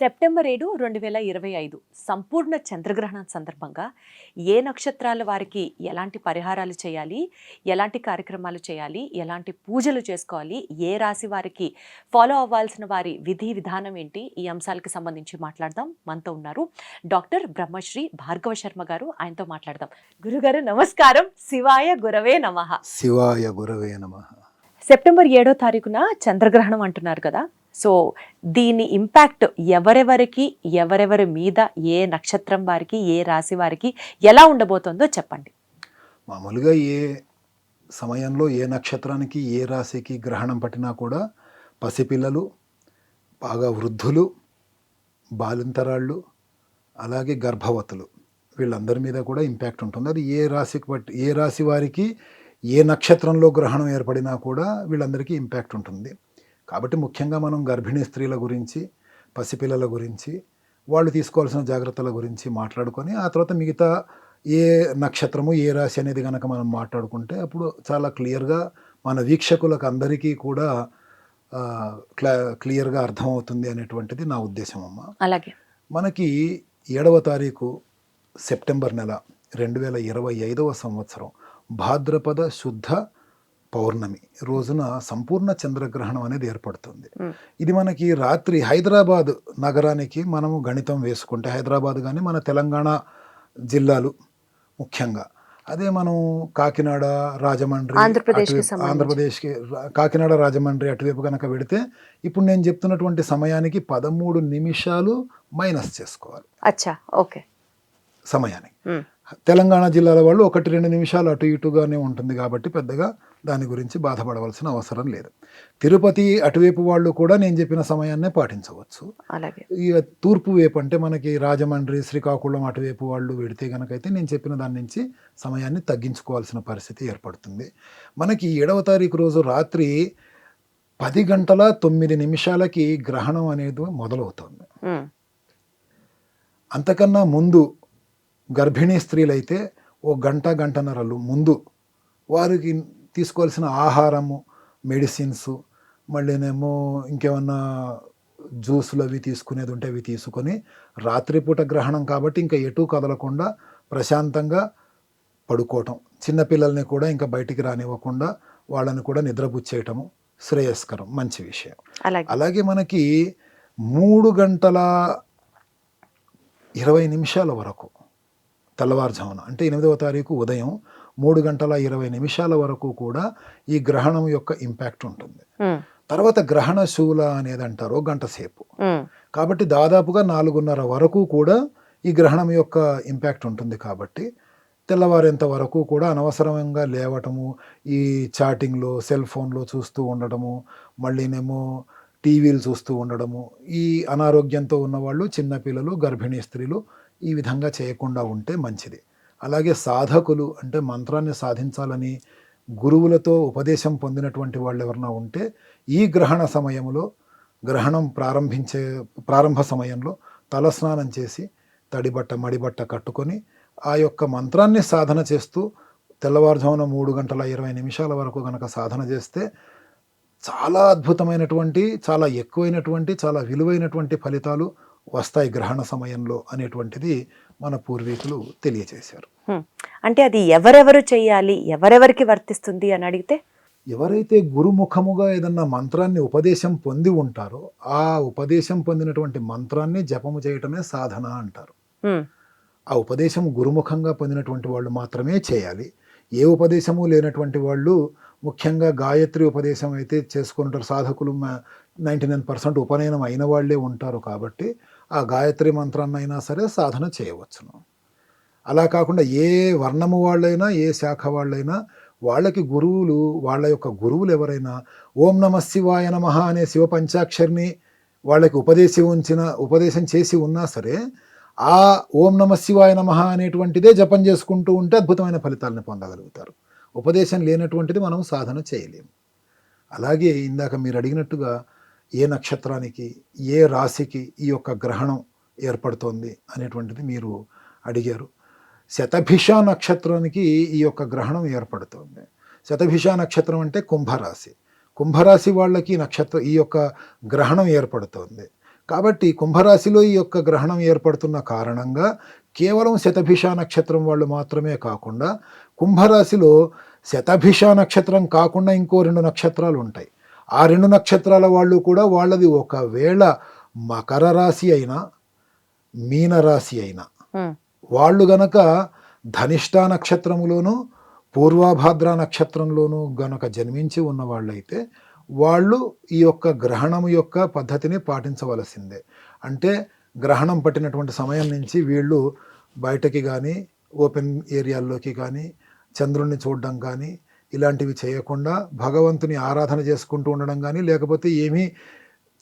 September ఏడు రెండు వేల ఇరవై ఐదు. సంపూర్ణ చంద్రగ్రహణం సందర్భంగా ఏ నక్షత్రాల వారికి ఎలాంటి పరిహారాలు చేయాలి ఎలాంటి కార్యక్రమాలు చేయాలి ఎలాంటి పూజలు చేసుకోవాలి ఏ రాశి వారికి ఫాలో అవ్వాల్సిన వారి విధి విధానం ఏంటి ఈ అంశాలకు సంబంధించి మాట్లాడదాం. మనతో ఉన్నారు డాక్టర్ బ్రహ్మశ్రీ భార్గవ శర్మ గారు. ఆయనతో మాట్లాడదాం. గురుగారు నమస్కారం. శివాయ గురవే నమః. శివాయ గురవే నమ. సెప్టెంబర్ ఏడో తారీఖున చంద్రగ్రహణం అంటున్నారు కదా. సో దీని ఇంపాక్ట్ ఎవరెవరికి ఎవరెవరి మీద ఏ నక్షత్రం వారికి ఏ రాశి వారికి ఎలా ఉండబోతుందో చెప్పండి. మామూలుగా ఏ సమయంలో ఏ నక్షత్రానికి ఏ రాశికి గ్రహణం పట్టినా కూడా పసిపిల్లలు బాగా వృద్ధులు బాలింతరాళ్ళు అలాగే గర్భవతులు వీళ్ళందరి మీద కూడా ఇంపాక్ట్ ఉంటుంది. అది ఏ రాశికి బట్టి ఏ రాశి వారికి ఏ నక్షత్రంలో గ్రహణం ఏర్పడినా కూడా వీళ్ళందరికీ ఇంపాక్ట్ ఉంటుంది. కాబట్టి ముఖ్యంగా మనం గర్భిణీ స్త్రీల గురించి పసిపిల్లల గురించి వాళ్ళు తీసుకోవాల్సిన జాగ్రత్తల గురించి మాట్లాడుకొని ఆ తర్వాత మిగతా ఏ నక్షత్రము ఏ రాశి అనేది కనుక మనం మాట్లాడుకుంటే అప్పుడు చాలా క్లియర్గా మన వీక్షకులకు అందరికీ కూడా క్లా క్లియర్గా అర్థమవుతుంది అనేటువంటిది నా ఉద్దేశం అమ్మ. అలాగే. మనకి ఏడవ తారీఖు సెప్టెంబర్ నెల రెండు వేల ఇరవై ఐదవ సంవత్సరం భాద్రపద శుద్ధ పౌర్ణమి రోజున సంపూర్ణ చంద్రగ్రహణం అనేది ఏర్పడుతుంది. ఇది మనకి రాత్రి హైదరాబాద్ నగరానికి మనము గణితం వేసుకుంటే హైదరాబాద్ కానీ మన తెలంగాణ జిల్లాలు ముఖ్యంగా. అదే మనం కాకినాడ రాజమండ్రి ఆంధ్రప్రదేశ్కి కాకినాడ రాజమండ్రి అటువైపు కనుక పెడితే ఇప్పుడు నేను చెప్తున్నటువంటి సమయానికి పదమూడు నిమిషాలు మైనస్ చేసుకోవాలి. అచ్చా ఓకే. సమయానికి. తెలంగాణ జిల్లాల వాళ్ళు ఒకటి రెండు నిమిషాలు అటు ఇటుగానే ఉంటుంది కాబట్టి పెద్దగా దాని గురించి బాధపడవలసిన అవసరం లేదు. తిరుపతి అటువైపు వాళ్ళు కూడా నేను చెప్పిన సమయాన్నే పాటించవచ్చు. అలాగే. ఇక తూర్పు వైపు అంటే మనకి రాజమండ్రి శ్రీకాకుళం అటువైపు వాళ్ళు పెడితే కనుకైతే నేను చెప్పిన దాని నుంచి సమయాన్ని తగ్గించుకోవాల్సిన పరిస్థితి ఏర్పడుతుంది. మనకి ఏడవ తారీఖు రోజు రాత్రి పది గంటల తొమ్మిది నిమిషాలకి గ్రహణం అనేది మొదలవుతుంది. అంతకన్నా ముందు గర్భిణీ స్త్రీలైతే ఓ గంట గంటన్నరలు ముందు వారికి తీసుకోవాల్సిన ఆహారము మెడిసిన్స్ మళ్ళీనేమో ఇంకేమన్నా జ్యూసులు అవి తీసుకునేది ఉంటే అవి తీసుకొని రాత్రిపూట గ్రహణం కాబట్టి ఇంకా ఎటు కదలకుండా ప్రశాంతంగా పడుకోవటం. చిన్నపిల్లల్ని కూడా ఇంకా బయటికి రానివ్వకుండా వాళ్ళని కూడా నిద్రపుచ్చేయటము శ్రేయస్కరం మంచి విషయం. అలాగే. అలాగే మనకి మూడు గంటల ఇరవై నిమిషాల వరకు తెల్లవారుజామున అంటే ఎనిమిదవ తారీఖు ఉదయం మూడు గంటల ఇరవై నిమిషాల వరకు కూడా ఈ గ్రహణం యొక్క ఇంపాక్ట్ ఉంటుంది. తర్వాత గ్రహణ శూల అనేది అంటారు గంట సేపు. కాబట్టి దాదాపుగా నాలుగున్నర వరకు కూడా ఈ గ్రహణం యొక్క ఇంపాక్ట్ ఉంటుంది కాబట్టి తెల్లవారేంత వరకు కూడా అనవసరంగా లేవటము ఈ చాటింగ్లో సెల్ ఫోన్లో చూస్తూ ఉండటము మళ్ళీనేమో టీవీలు చూస్తూ ఉండడము ఈ అనారోగ్యంతో ఉన్నవాళ్ళు చిన్నపిల్లలు గర్భిణీ స్త్రీలు ఈ విధంగా చేయకుండా ఉంటే మంచిది. అలాగే సాధకులు అంటే మంత్రాన్ని సాధించాలని గురువులతో ఉపదేశం పొందినటువంటి వాళ్ళు ఎవరైనా ఉంటే ఈ గ్రహణ సమయంలో గ్రహణం ప్రారంభించే ప్రారంభ సమయంలో తలస్నానం చేసి తడిబట్ట మడిబట్ట కట్టుకొని ఆ యొక్క మంత్రాన్ని సాధన చేస్తూ తెల్లవారుజామున మూడు గంటల ఇరవై నిమిషాల వరకు కనుక సాధన చేస్తే చాలా అద్భుతమైనటువంటి చాలా ఎక్కువైనటువంటి చాలా విలువైనటువంటి ఫలితాలు వస్తాయి గ్రహణ సమయంలో అనేటువంటిది మన పూర్వీకులు తెలియజేశారు ఉమ్. అంటే అది ఎవరెవరు చేయాలి ఎవరెవరికి వర్తిస్తుంది అని అడిగితే? ఎవరైతే గురుముఖముగా ఏదన్నా మంత్రాన్ని ఉపదేశం పొంది ఉంటారో ఆ ఉపదేశం పొందినటువంటి మంత్రాన్ని జపము చేయటమే సాధన అంటారు. ఆ ఉపదేశం గురుముఖంగా పొందినటువంటి వాళ్ళు మాత్రమే చేయాలి. ఏ ఉపదేశము లేనటువంటి వాళ్ళు ముఖ్యంగా గాయత్రి ఉపదేశం అయితే చేసుకుంటారు. సాధకులు నైంటీ నైన్ పర్సెంట్ ఉపనయనం అయిన వాళ్ళే ఉంటారు కాబట్టి ఆ గాయత్రి మంత్రాన్ని అయినా సరే సాధన చేయవచ్చును. అలా కాకుండా ఏ వర్ణము వాళ్ళైనా ఏ శాఖ వాళ్ళైనా వాళ్ళకి గురువులు వాళ్ళ యొక్క గురువులు ఎవరైనా ఓం నమ శివాయ నమ అనే శివ పంచాక్షరిని వాళ్ళకి ఉపదేశం ఉంచిన ఉపదేశం చేసి ఉన్నా సరే ఆ ఓం నమ శివాయ నమ అనేటువంటిదే జపం చేసుకుంటూ ఉంటే అద్భుతమైన ఫలితాలను పొందగలుగుతారు. ఉపదేశం లేనటువంటిది మనం సాధన చేయలేము. అలాగే ఇందాక మీరు అడిగినట్టుగా ఏ నక్షత్రానికి ఏ రాశికి ఈ యొక్క గ్రహణం ఏర్పడుతోంది అనేటువంటిది మీరు అడిగారు. శతభిష నక్షత్రానికి ఈ యొక్క గ్రహణం ఏర్పడుతోంది. శతభిష నక్షత్రం అంటే కుంభరాశి. కుంభరాశి వాళ్ళకి నక్షత్రం ఈ యొక్క గ్రహణం ఏర్పడుతోంది. కాబట్టి కుంభరాశిలో ఈ యొక్క గ్రహణం ఏర్పడుతున్న కారణంగా కేవలం శతభిష నక్షత్రం వాళ్ళు మాత్రమే కాకుండా కుంభరాశిలో శతభిష నక్షత్రం కాకుండా ఇంకో రెండు నక్షత్రాలు ఉంటాయి. ఆ రెండు నక్షత్రాల వాళ్ళు కూడా వాళ్ళది ఒకవేళ మకర రాశి అయినా మీనరాశి అయినా వాళ్ళు గనక ధనిష్ట నక్షత్రములోను పూర్వాభాద్ర నక్షత్రంలోనూ గనక జన్మించి ఉన్న వాళ్ళైతే వాళ్ళు ఈ యొక్క గ్రహణం యొక్క పద్ధతిని పాటించవలసిందే. అంటే గ్రహణం పట్టినటువంటి సమయం నుంచి వీళ్ళు బయటకి కానీ ఓపెన్ ఏరియాల్లోకి కానీ చంద్రుణ్ణి చూడడం కానీ ఇలాంటివి చేయకుండా భగవంతుని ఆరాధన చేసుకుంటూ ఉండడం కానీ లేకపోతే ఏమీ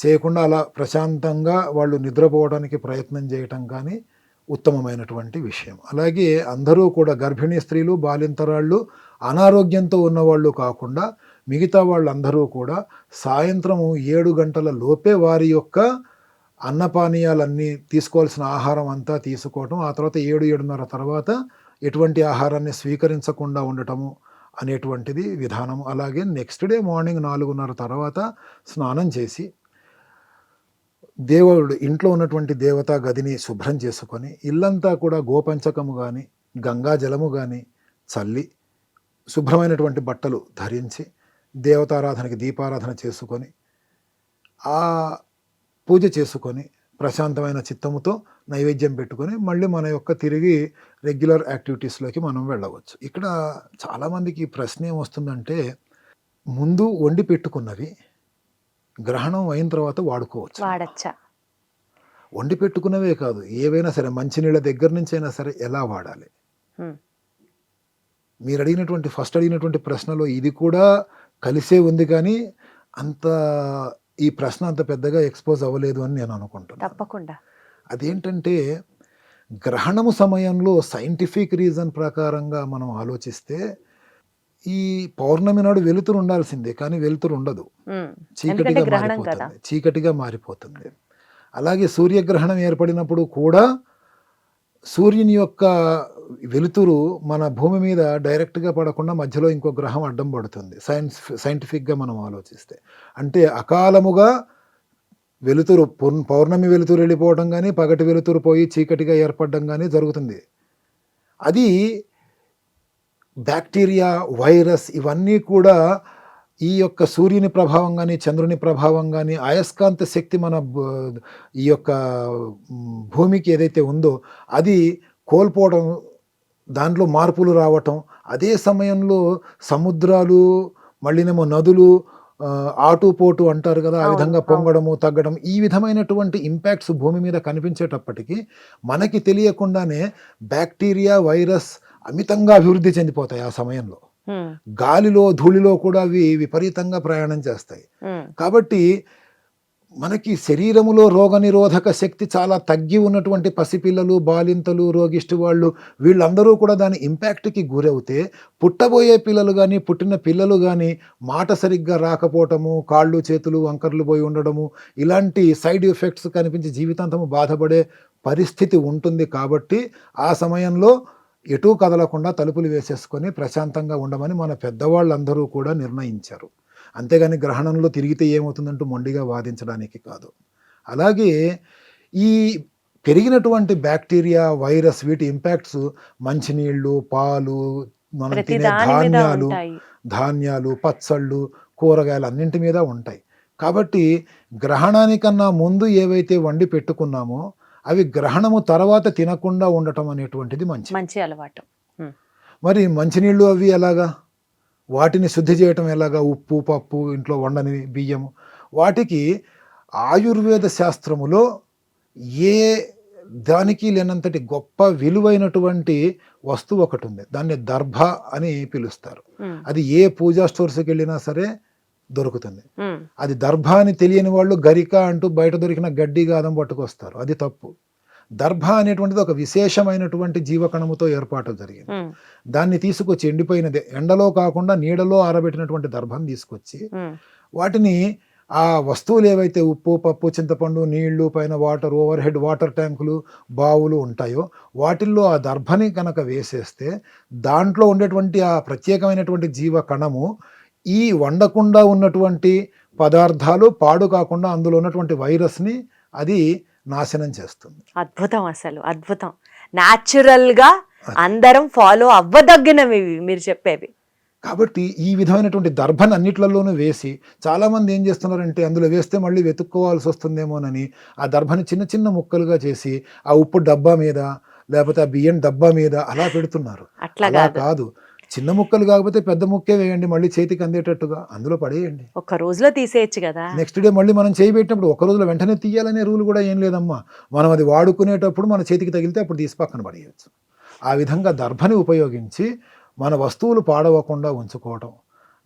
చేయకుండా అలా ప్రశాంతంగా వాళ్ళు నిద్రపోవడానికి ప్రయత్నం చేయటం కానీ ఉత్తమమైనటువంటి విషయం. అలాగే అందరూ కూడా గర్భిణీ స్త్రీలు బాలింతరాళ్ళు అనారోగ్యంతో ఉన్నవాళ్ళు కాకుండా మిగతా వాళ్ళందరూ కూడా సాయంత్రము ఏడు గంటల లోపే వారి యొక్క అన్నపానీయాలన్నీ తీసుకోవాల్సిన ఆహారం అంతా తీసుకోవటం ఆ తర్వాత ఏడు ఏడున్నర తర్వాత ఎటువంటి ఆహారాన్ని స్వీకరించకుండా ఉండటము అనేటువంటిది విధానం అలాగే నెక్స్ట్ డే మార్నింగ్ నాలుగున్నర తర్వాత స్నానం చేసి దేవుడు ఇంట్లో ఉన్నటువంటి దేవతా గదిని శుభ్రం చేసుకొని ఇల్లంతా కూడా గోపంచకము కానీ గంగా జలము కానీ చల్లి శుభ్రమైనటువంటి బట్టలు ధరించి దేవతారాధనకి దీపారాధన చేసుకొని ఆ పూజ చేసుకొని ప్రశాంతమైన చిత్తముతో నైవేద్యం పెట్టుకొని మళ్ళీ మన యొక్క తిరిగి రెగ్యులర్ యాక్టివిటీస్లోకి మనం వెళ్ళవచ్చు. ఇక్కడ చాలామందికి ప్రశ్న ఏమొస్తుందంటే ముందు వండి పెట్టుకున్నవి గ్రహణం అయిన తర్వాత వాడుకోవచ్చు. వాడచ్చా. వండి పెట్టుకున్నవే కాదు ఏవైనా సరే మంచినీళ్ళ దగ్గర నుంచి అయినా సరే ఎలా వాడాలి? మీరు అడిగినటువంటి ఫస్ట్ అడిగినటువంటి ప్రశ్నలో ఇది కూడా కలిసే ఉంది కానీ అంత ఈ ప్రశ్న అంత పెద్దగా ఎక్స్పోజ్ అవ్వలేదు అని నేను అనుకుంటున్నాను. తప్పకుండా. అదేంటంటే గ్రహణము సమయంలో సైంటిఫిక్ రీజన్ ప్రకారంగా మనం ఆలోచిస్తే ఈ పౌర్ణమి నాడు వెలుతురు ఉండాల్సిందే కానీ వెలుతురు ఉండదు. చీకటిగా మారిపోతుంది. చీకటిగా మారిపోతుంది. అలాగే సూర్యగ్రహణం ఏర్పడినప్పుడు కూడా సూర్యుని యొక్క వెలుతురు మన భూమి మీద డైరెక్ట్గా పడకుండా మధ్యలో ఇంకో గ్రహం అడ్డం పడుతుంది. సైన్స్ సైంటిఫిక్గా మనం ఆలోచిస్తే. అంటే అకాలముగా వెలుతురు పౌర్ణమి వెలుతురు వెళ్ళిపోవడం కానీ పగటి వెలుతురు పోయి చీకటిగా ఏర్పడడం కానీ జరుగుతుంది. అది బ్యాక్టీరియా వైరస్ ఇవన్నీ కూడా ఈ యొక్క సూర్యుని ప్రభావం కానీ చంద్రుని ప్రభావం కానీ అయస్కాంత శక్తి మన ఈ యొక్క భూమికి ఏదైతే ఉందో అది కోల్పోవడం దాంట్లో మార్పులు రావటం అదే సమయంలో సముద్రాలు మళ్ళీనేమో నదులు ఆటుపోటు అంటారు కదా ఆ విధంగా. పొంగడము తగ్గడం ఈ విధమైనటువంటి ఇంపాక్ట్స్ భూమి మీద కనిపించేటప్పటికీ మనకి తెలియకుండానే బ్యాక్టీరియా వైరస్ అమితంగా అభివృద్ధి చెందిపోతాయి ఆ సమయంలో. గాలిలో ధూళిలో కూడా అవి విపరీతంగా ప్రయాణం చేస్తాయి. కాబట్టి మనకి శరీరములో రోగనిరోధక శక్తి చాలా తగ్గి ఉన్నటువంటి పసిపిల్లలు బాలింతలు రోగిష్టి వాళ్ళు వీళ్ళందరూ కూడా దాని ఇంపాక్ట్కి గురవుతే పుట్టబోయే పిల్లలు కానీ పుట్టిన పిల్లలు కానీ మాట సరిగ్గా రాకపోవటము కాళ్ళు చేతులు వంకర్లు పోయి ఉండడము ఇలాంటి సైడ్ ఎఫెక్ట్స్ కనిపించి జీవితాంతము బాధపడే పరిస్థితి ఉంటుంది కాబట్టి ఆ సమయంలో ఎటూ కదలకుండా తలుపులు వేసేసుకొని ప్రశాంతంగా ఉండమని మన పెద్దవాళ్ళందరూ కూడా నిర్ణయించారు. అంతేగాని గ్రహణంలో తిరిగితే ఏమవుతుందంటూ మొండిగా వాదించడానికి కాదు. అలాగే ఈ పెరిగినటువంటి బ్యాక్టీరియా వైరస్ వీటి ఇంపాక్ట్స్ మంచినీళ్ళు పాలు మనం తినే ధాన్యాలు ధాన్యాలు పచ్చళ్ళు కూరగాయలు అన్నింటి మీద ఉంటాయి. కాబట్టి గ్రహణానికన్నా ముందు ఏవైతే వండి పెట్టుకున్నామో అవి గ్రహణము తర్వాత తినకుండా ఉండటం అనేటువంటిది మంచి మంచి అలవాటు. మరి మంచినీళ్ళు అవి ఎలాగా? వాటిని శుద్ధి చేయటం ఎలాగా? ఉప్పు పప్పు ఇంట్లో వండని బియ్యము వాటికి ఆయుర్వేద శాస్త్రములో ఏ దానికి లేనంతటి గొప్ప విలువైనటువంటి వస్తువు ఒకటి ఉంది. దాన్ని దర్భ అని పిలుస్తారు. అది ఏ పూజా స్టోర్స్కి వెళ్ళినా సరే దొరుకుతుంది. అది దర్భ అని తెలియని వాళ్ళు గరిక అంటూ బయట దొరికిన గడ్డి గాదం పట్టుకొస్తారు. అది తప్పు. దర్భ అనేటువంటిది ఒక విశేషమైనటువంటి జీవకణముతో ఏర్పాటు జరిగింది. దాన్ని తీసుకొచ్చి ఎండిపోయినది ఎండలో కాకుండా నీడలో ఆరబెట్టినటువంటి దర్భను తీసుకొచ్చి వాటిని ఆ వస్తువులు ఏవైతే ఉప్పు పప్పు చింతపండు నీళ్ళు పైన వాటర్ ఓవర్ హెడ్ వాటర్ ట్యాంకులు బావులు ఉంటాయో వాటిల్లో ఆ దర్భని కనుక వేసేస్తే దాంట్లో ఉండేటువంటి ఆ ప్రత్యేకమైనటువంటి జీవ కణము ఈ వండకుండా ఉన్నటువంటి పదార్థాలు పాడు కాకుండా అందులో ఉన్నటువంటి వైరస్ని అది నాశనం చేస్తుంది. అద్భుతం అసలు అద్భుతం. న్యాచురల్గా అందరం ఫాలో అవ్వదగినవి ఇవి మీరు చెప్పేవి. కాబట్టి ఈ విధమైనటువంటి దర్భను అన్నిట్లలోనూ వేసి చాలామంది ఏం చేస్తున్నారంటే అందులో వేస్తే మళ్ళీ వెతుక్కోవాల్సి వస్తుందేమోనని ఆ దర్భని చిన్న చిన్న ముక్కలుగా చేసి ఆ ఉప్పు డబ్బా మీద లేకపోతే ఆ బియ్యం డబ్బా మీద అలా పెడుతున్నారు. అట్లా కాదు. చిన్న ముక్కలు కాకపోతే పెద్ద ముక్కే వేయండి మళ్ళీ చేతికి అందేటట్టుగా. అందులో పడేయండి. ఒక్క రోజులో తీసేయచ్చు కదా. నెక్స్ట్ డే మళ్ళీ మనం చేయి పెట్టినప్పుడు ఒక రోజులో వెంటనే తీయాలనే రూల్ కూడా ఏం లేదమ్మా. మనం అది వాడుకునేటప్పుడు మన చేతికి తగిలితే అప్పుడు తీసి పక్కన పడేయచ్చు. ఆ విధంగా దర్భని ఉపయోగించి మన వస్తువులు పాడవకుండా ఉంచుకోవటం.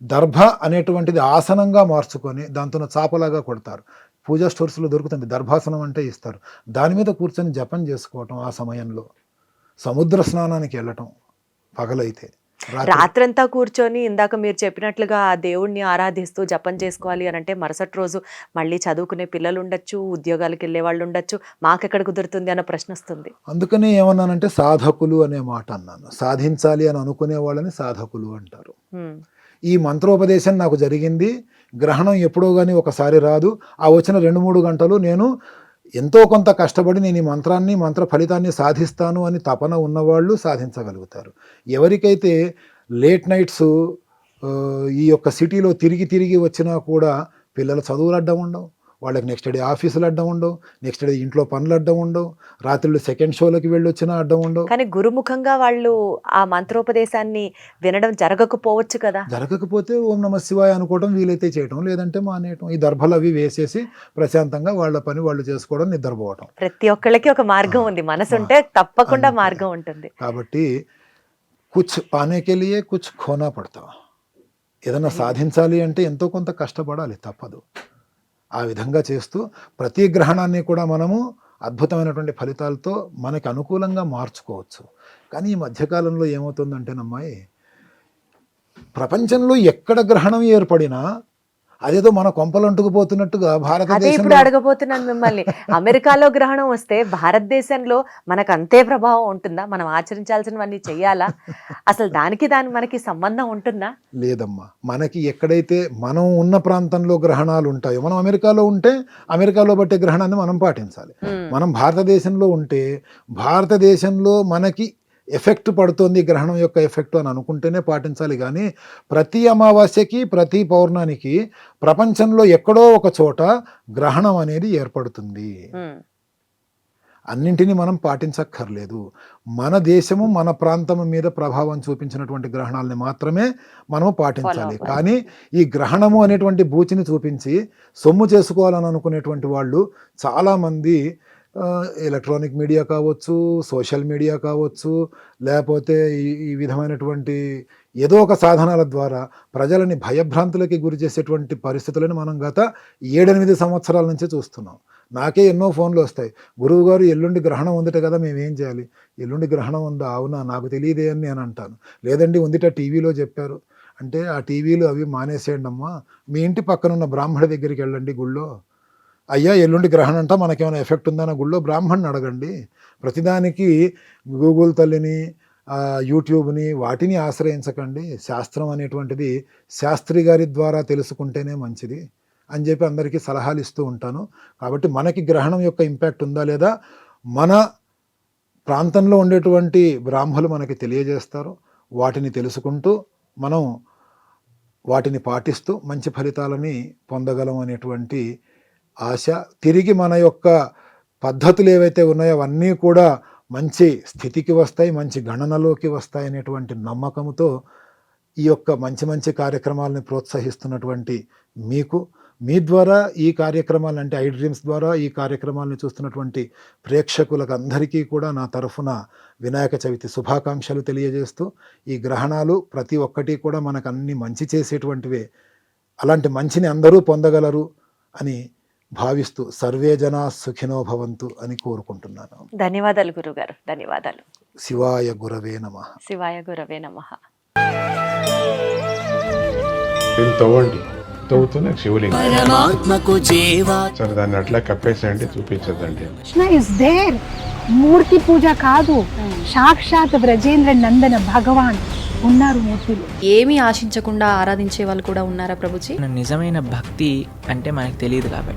దర్భ అనేటువంటిది ఆసనంగా మార్చుకొని దాంతో చాపలాగా కొడతారు. పూజా స్టోర్స్లో దొరుకుతుంది దర్భాసనం అంటే ఇస్తారు. దాని మీద కూర్చొని జపం చేసుకోవటం ఆ సమయంలో. సముద్ర స్నానానికి వెళ్ళటం పగలైతే. రాత్రంతా కూర్చొని ఇందాక మీరు చెప్పినట్లుగా ఆ దేవుణ్ణి ఆరాధిస్తూ జపం చేసుకోవాలి అని అంటే మరుసటి రోజు మళ్ళీ చదువుకునే పిల్లలు ఉండొచ్చు ఉద్యోగాలకు వెళ్ళే వాళ్ళు ఉండొచ్చు. మాకెక్కడ కుదురుతుంది అన్న ప్రశ్న వస్తుంది. అందుకనే ఏమన్నానంటే సాధకులు అనే మాట అన్నాను. సాధించాలి అని అనుకునే వాళ్ళని సాధకులు అంటారు. ఈ మంత్రోపదేశం నాకు జరిగింది. గ్రహణం ఎప్పుడో కానీ ఒకసారి రాదు. ఆ వచ్చిన రెండు మూడు గంటలు నేను ఎంతో కొంత కష్టపడి నేను ఈ మంత్రాన్ని మంత్ర ఫలితాన్ని సాధిస్తాను అని తపన ఉన్నవాళ్ళు సాధించగలుగుతారు. ఎవరికైతే లేట్ నైట్స్ ఈ యొక్క సిటీలో తిరిగి తిరిగి వచ్చినా కూడా పిల్లల చదువులు అడ్డం ఉండవు. వాళ్ళకి నెక్స్ట్ డే ఆఫీసులు అడ్డం ఉండవు నెక్స్ట్ డే ఇంట్లో పనులు అడ్డం ఉండవు రాత్రులు సెకండ్ షోలోకి వెళ్ళి వచ్చినా అడ్డం ఉండవు. కానీ గురుముఖంగా వాళ్ళు ఆ మంత్రోపదేశాన్ని వినడం జరగకపోవచ్చు కదా. జరగకపోతే ఓం నమ శివాయ అనుకోవడం వీలైతే చేయటం లేదంటే మానేయటం. ఈ దర్భలు అవి వేసేసి ప్రశాంతంగా వాళ్ళ పని వాళ్ళు చేసుకోవడం నిద్రపోవటం. ప్రతి ఒక్కళ్ళకి ఒక మార్గం ఉంది. మనసు ఉంటే తప్పకుండా. మార్గం ఉంటుంది. కాబట్టి కుచ్ పానేకే లియే కుచ్ ఖోనా పడతా ఏదైనా సాధించాలి అంటే ఎంతో కొంత కష్టపడాలి తప్పదు. ఆ విధంగా చేస్తూ ప్రతి గ్రహణాన్ని కూడా మనము అద్భుతమైనటువంటి ఫలితాలతో మనకి అనుకూలంగా మార్చుకోవచ్చు. కానీ ఈ మధ్యకాలంలో ఏమవుతుందంటేనమ్మాయి ప్రపంచంలో ఎక్కడ గ్రహణం ఏర్పడినా అదేదో మన కొంపలు అంటుకుపోతున్నట్టుగా అదే ఇప్పుడు అడగబోతున్నాను మిమ్మల్ని. అమెరికాలో గ్రహణం వస్తే భారతదేశంలో మనకు అంతే ప్రభావం ఉంటుందా? మనం ఆచరించాల్సినవన్నీ చెయ్యాలా? అసలు దానికి దాని మనకి సంబంధం ఉంటుందా? లేదమ్మా. మనకి ఎక్కడైతే మనం ఉన్న ప్రాంతంలో గ్రహణాలు ఉంటాయో మనం అమెరికాలో ఉంటే అమెరికాలో బట్టే గ్రహణాన్ని మనం పాటించాలి. మనం భారతదేశంలో ఉంటే భారతదేశంలో మనకి ఎఫెక్ట్ పడుతోంది గ్రహణం యొక్క ఎఫెక్ట్ అని అనుకుంటేనే పాటించాలి కానీ ప్రతి అమావాస్యకి ప్రతి పౌర్ణానికి ప్రపంచంలో ఎక్కడో ఒక చోట గ్రహణం అనేది ఏర్పడుతుంది. అన్నింటినీ మనం పాటించక్కర్లేదు మన దేశము మన ప్రాంతము మీద ప్రభావం చూపించినటువంటి గ్రహణాలని మాత్రమే మనము పాటించాలి. కానీ ఈ గ్రహణము అనేటువంటి బూచిని చూపించి సొమ్ము చేసుకోవాలని అనుకునేటువంటి వాళ్ళు చాలామంది ఎలక్ట్రానిక్ మీడియా కావచ్చు సోషల్ మీడియా కావచ్చు లేకపోతే ఈ ఈ విధమైనటువంటి ఏదో ఒక సాధనాల ద్వారా ప్రజలని భయభ్రాంతులకి గురి చేసేటువంటి పరిస్థితులను మనం గత ఏడెనిమిది సంవత్సరాల నుంచి చూస్తున్నాం. నాకే ఎన్నో ఫోన్లు వస్తాయి. గురువు గారు ఎల్లుండి గ్రహణం ఉందిట కదా మేము ఏం చేయాలి? ఎల్లుండి గ్రహణం ఉందా? అవునా? నాకు తెలియదే అని నేను అంటాను. లేదండి ఉందిట టీవీలో చెప్పారు. అంటే ఆ టీవీలు అవి మానేసేయండి అమ్మా మీ ఇంటి పక్కన ఉన్న బ్రాహ్మణ దగ్గరికి వెళ్ళండి గుళ్ళో. అయ్యా ఎల్లుండి గ్రహణం అంట మనకేమైనా ఎఫెక్ట్ ఉందన్న గుళ్ళో బ్రాహ్మణ్ని అడగండి. ప్రతిదానికి గూగుల్ తల్లిని యూట్యూబ్ని వాటిని ఆశ్రయించకండి. శాస్త్రం అనేటువంటిది శాస్త్రి గారి ద్వారా తెలుసుకుంటేనే మంచిది అని చెప్పి అందరికీ సలహాలు ఇస్తూ ఉంటాను. కాబట్టి మనకి గ్రహణం యొక్క ఇంపాక్ట్ ఉందా లేదా? మన ప్రాంతంలో ఉండేటువంటి బ్రాహ్మలు మనకి తెలియజేస్తారు. వాటిని తెలుసుకుంటూ మనం వాటిని పాటిస్తూ మంచి ఫలితాలని పొందగలం అనేటువంటి ఆశ తిరిగి మన యొక్క పద్ధతులు ఏవైతే ఉన్నాయో అవన్నీ కూడా మంచి స్థితికి వస్తాయి మంచి గణనలోకి వస్తాయి అనేటువంటి నమ్మకంతో ఈ యొక్క మంచి మంచి కార్యక్రమాలని ప్రోత్సహిస్తున్నటువంటి మీకు మీ ద్వారా ఈ కార్యక్రమాలు అంటే ఐ డ్రీమ్స్ ద్వారా ఈ కార్యక్రమాలను చూస్తున్నటువంటి ప్రేక్షకులకు అందరికీ కూడా నా తరఫున వినాయక చవితి శుభాకాంక్షలు తెలియజేస్తూ ఈ గ్రహణాలు ప్రతి ఒక్కటి కూడా మనకు అన్ని మంచి చేసేటువంటివే అలాంటి మంచిని అందరూ పొందగలరు అని భావిస్తూ సర్వే జనా సుఖినో భవంతు అని కోరుకుంటున్నాను. ధన్యవాదాలు గురుగారు. ధన్యవాదాలు. శివాయ గురవే నమః. శివాయ గురవే నమ. తవ్వండి. శివలింగం. జీవా. సరే దాన్ని అట్లా కప్పేసేయండి చూపించదండి కృష్ణ ఇస్ దేర్ మూర్తి పూజ కాదు. సాక్షాత్ బ్రజేంద్ర నందన భగవాన్ ఉన్నారు మూర్తిలో. ఏమీ ఆశించకుండా ఆరాధించే వాళ్ళు కూడా ఉన్నారా ప్రభుజీ? నిజమైన భక్తి అంటే మనకు తెలియదు కాబట్టి.